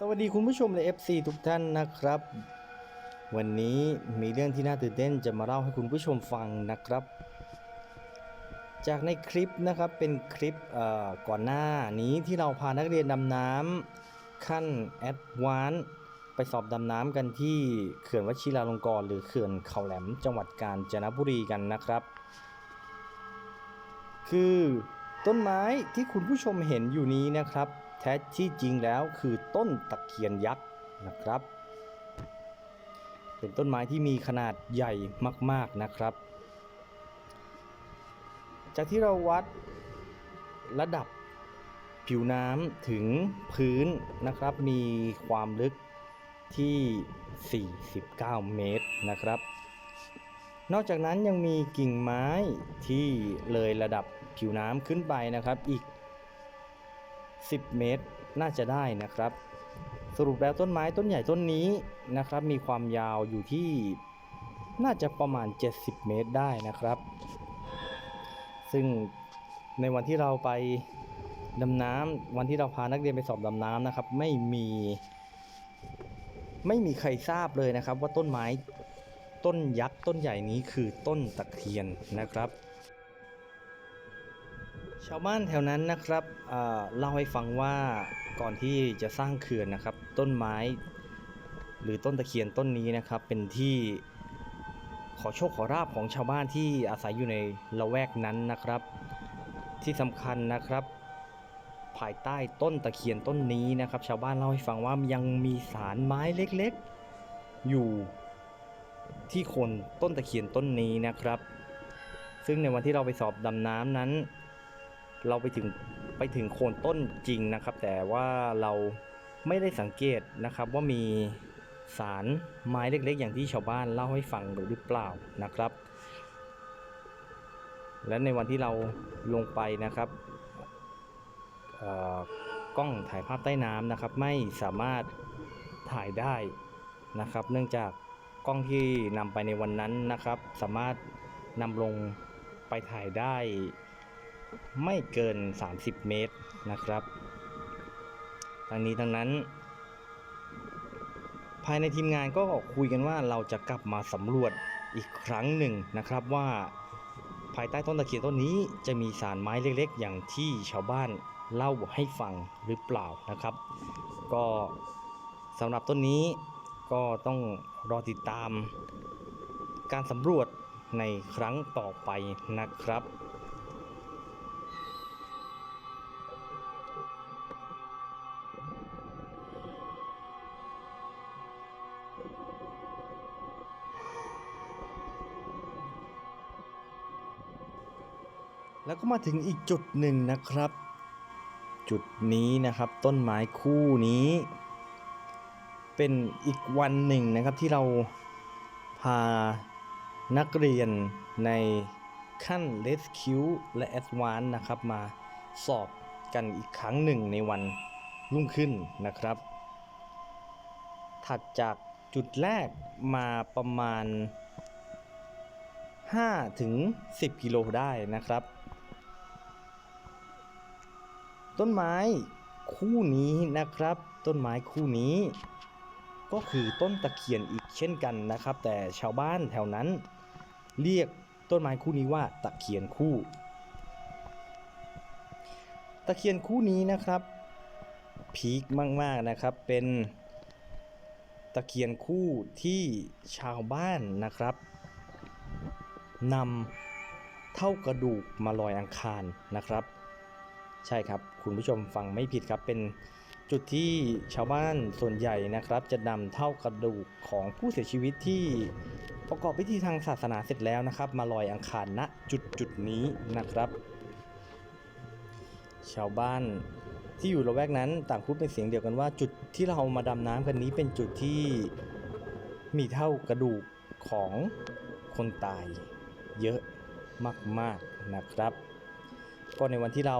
สวัสดีคุณผู้ชมและ FC ทุกท่านนะครับ วันนี้มีเรื่องที่น่าตื่นเต้นจะมาเล่าให้คุณผู้ชมฟังนะครับ จากในคลิปนะครับเป็นคลิปเอ่อก่อนหน้านี้ที่เราพานักเรียนดำน้ำขั้นแอดวานซ์ไปสอบดำน้ำกันที่เขื่อนวชิราลงกรณ์หรือเขื่อนเขาแหลมจังหวัดกาญจนบุรีกันนะครับ คือต้นไม้ที่คุณผู้ชมเห็นอยู่นี้นะครับ ท้ที่จริงแล้วคือต้นตะเคียนยักษ์นะครับ เป็นต้นไม้ที่มีขนาดใหญ่มาก ๆนะครับ จากที่เราวัดระดับผิวน้ำถึงพื้นนะครับ มีความลึกที่ 49 เมตรนะครับ นอกจากนั้นยังมีกิ่งไม้ที่เลยระดับผิวน้ำขึ้นไปนะครับ อีก 10 เมตรน่าจะได้นะครับ สรุปแล้วต้นไม้ต้นใหญ่ต้นนี้นะครับ มีความยาวอยู่ที่น่าจะประมาณ 70 เมตรได้นะครับ ซึ่งในวันที่เราไปดำน้ำวันที่เราพานักเรียนไปสอบดำน้ำนะครับ ไม่มีไม่มีใครทราบเลยนะครับ ว่าต้นไม้ต้นยักษ์ต้นใหญ่นี้คือต้นตะเคียนนะครับ ชาวบ้านแถวนั้นนะครับเล่าให้ฟังว่าก่อนที่จะสร้างเขื่อนนะครับ ต้นไม้ หรือต้นตะเคียนต้นนี้นะครับ เป็นที่ขอโชคขอราบของชาวบ้านที่อาศัยอยู่ในละแวกนั้นนะครับ ที่สำคัญนะครับ ภายใต้ต้นตะเคียนต้นนี้นะครับ ชาวบ้านเล่าให้ฟังว่ายังมีสารไม้เล็กๆ อยู่ที่โคนต้นตะเคียนต้นนี้นะครับ ซึ่งในวันที่เราไปสอบดำน้ำนั้น เราไปถึงไปถึงโคนต้นจริงนะครับ แต่ว่าเราไม่ได้สังเกตนะครับว่ามีสารไม้เล็กๆ อย่างที่ชาวบ้านเล่าให้ฟังหรือเปล่านะครับ และในวันที่เราลงไปนะครับกล้องถ่ายภาพใต้น้ำนะครับ ไม่สามารถถ่ายได้นะครับ เนื่องจากกล้องที่นำไปในวันนั้นนะครับ สามารถนำลงไปถ่ายได้ ไม่เกิน 30 เมตรนะครับทั้งนี้ทั้งนั้น ภายในทีมงานก็คุยกันว่าเราจะกลับมาสำรวจอีกครั้งหนึ่งนะครับว่าภายใต้ต้นตะเคียนต้นนี้จะมีสารไม้เล็กๆ อย่างที่ชาวบ้านเล่าให้ฟังหรือเปล่านะครับ ก็สำหรับต้นนี้ก็ต้องรอติดตามการสำรวจในครั้งต่อไปนะครับ แล้วก็มาถึงอีกจุดหนึ่งนะครับ จุดนี้นะครับต้นไม้คู่นี้ เป็นอีกวันหนึ่งนะครับที่เราพานักเรียนในขั้น Rescue และ Advance นะครับ มาสอบกันอีกครั้งหนึ่งในวันรุ่งขึ้นนะครับ ถัดจากจุดแรกมาประมาณ5ถึง10 กิโลได้นะครับ ต้นไม้คู่นี้นะครับ ต้นไม้คู่นี้ ก็คือต้นตะเคียนอีกเช่นกันนะครับ แต่ชาวบ้านแถวนั้น เรียกต้นไม้คู่นี้ว่าตะเคียนคู่ ตะเคียนคู่นี้นะครับพีคมากๆนะครับเป็นตะเคียนคู่ที่ชาวบ้านนะครับนำเท่ากระดูกมาลอยอังคารนะครับ ใช่ครับ คุณผู้ชมฟังไม่ผิดครับ เป็นจุดที่ชาวบ้านส่วนใหญ่นะครับ จะนำเท่ากระดูกของผู้เสียชีวิตที่ประกอบพิธีทางศาสนาเสร็จแล้วนะครับ มาลอยอังคารณจุดจุดนี้นะครับ ชาวบ้านที่อยู่ละแวกนั้นต่างพูดเป็นเสียงเดียวกันว่า จุดที่เรามาดำน้ำกันนี้เป็นจุดที่มีเท่ากระดูกของคนตายเยอะมาก ๆนะครับ ก็ในวันที่เรา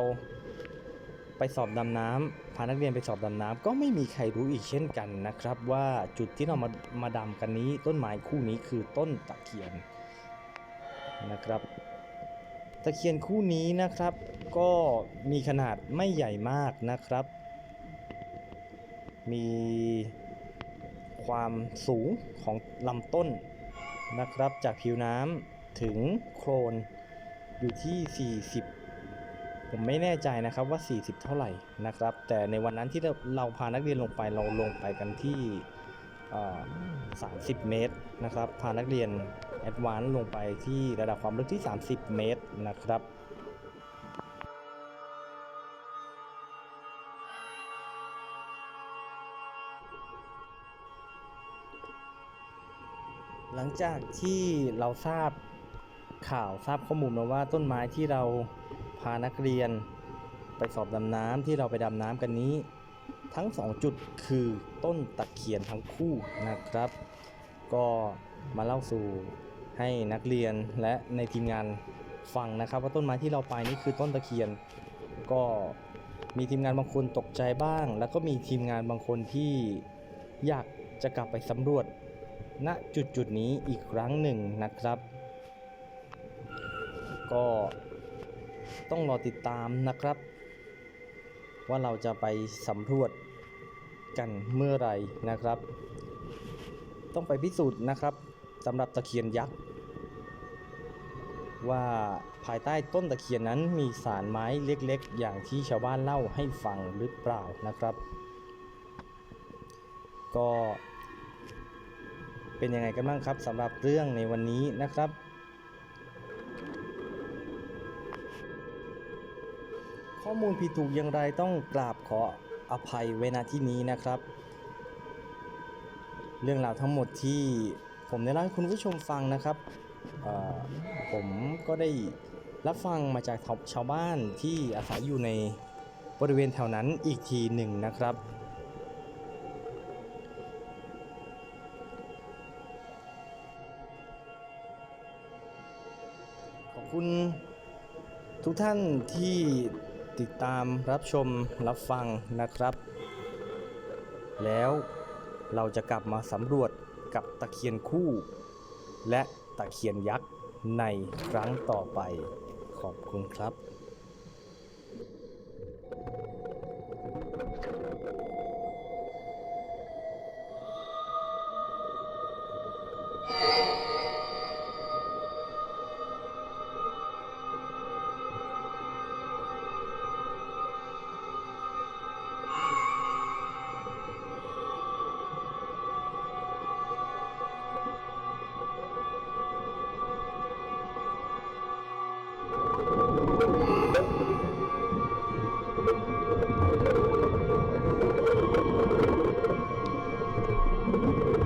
ไปสอบดำน้ำพานักเรียนไปสอบดำน้ำก็ไม่มีใครรู้อีกเช่นกันนะครับ ว่าจุดที่เรามามาดำกันนี้ต้นไม้คู่นี้คือต้นตะเคียนนะครับ ตะเคียนคู่นี้นะครับ ก็มีขนาดไม่ใหญ่มากนะครับ มีความสูงของลำต้นนะครับ จากผิวน้ำถึงโคลนอยู่ที่ 40 ผมไม่แน่ใจนะครับว่า 40 เท่าไหร่นะครับ แต่ในวันนั้นที่เราเราพานักเรียนลงไปเราลงไปกันที่ 30 เมตรนะครับ พานักเรียนแอดวานซ์ลงไปที่ระดับความลึกที่ 30 เมตรนะครับหลังจากที่เราทราบข่าวทราบข้อมูลมาว่าต้นไม้ที่เราานักเรียน ไปสอบดำน้ำที่เราไปดำน้ำกันนี้ ทั้ง 2 จุดคือต้นตะเคียนทั้งคู่นะครับ ก็มาเล่าสู่ให้นักเรียนและในทีมงานฟังนะครับ ว่าต้นไม้ที่เราไปนี่คือต้นตะเคียน ก็มีทีมงานบางคนตกใจบ้าง แล้วก็มีทีมงานบางคนที่อยากจะกลับไปสำรวจณจุดจุดนี้อีกครั้งหนึ่งนะครับ ก็ ต้องรอติดตามนะครับ ว่าเราจะไปสำรวจกันเมื่อไรนะครับ ต้องไปพิสูจน์นะครับสำหรับตะเคียนยักษ์ว่าภายใต้ต้นตะเคียนนั้นมีสารไม้เล็กๆ อย่างที่ชาวบ้านเล่าให้ฟังหรือเปล่านะครับ ก็เป็นยังไงกันบ้างครับสำหรับเรื่องในวันนี้นะครับ ข้อมูลผิดถูกอย่างไรต้องกราบขออภัยไว้ณที่นี้นะครับ เรื่องราวทั้งหมดที่ผมได้เล่าให้คุณผู้ชมฟังนะครับผมก็ได้รับฟังมาจากชาวบ้านที่อาศัยอยู่ในบริเวณแถวนั้นอีกทีหนึ่งนะครับ ขอบคุณทุกท่านที่ ติดตามรับชมรับฟังนะครับ แล้วเราจะกลับมาสำรวจกับตะเคียนคู่ และตะเคียนยักษ์ในครั้งต่อไปขอบคุณครับ you.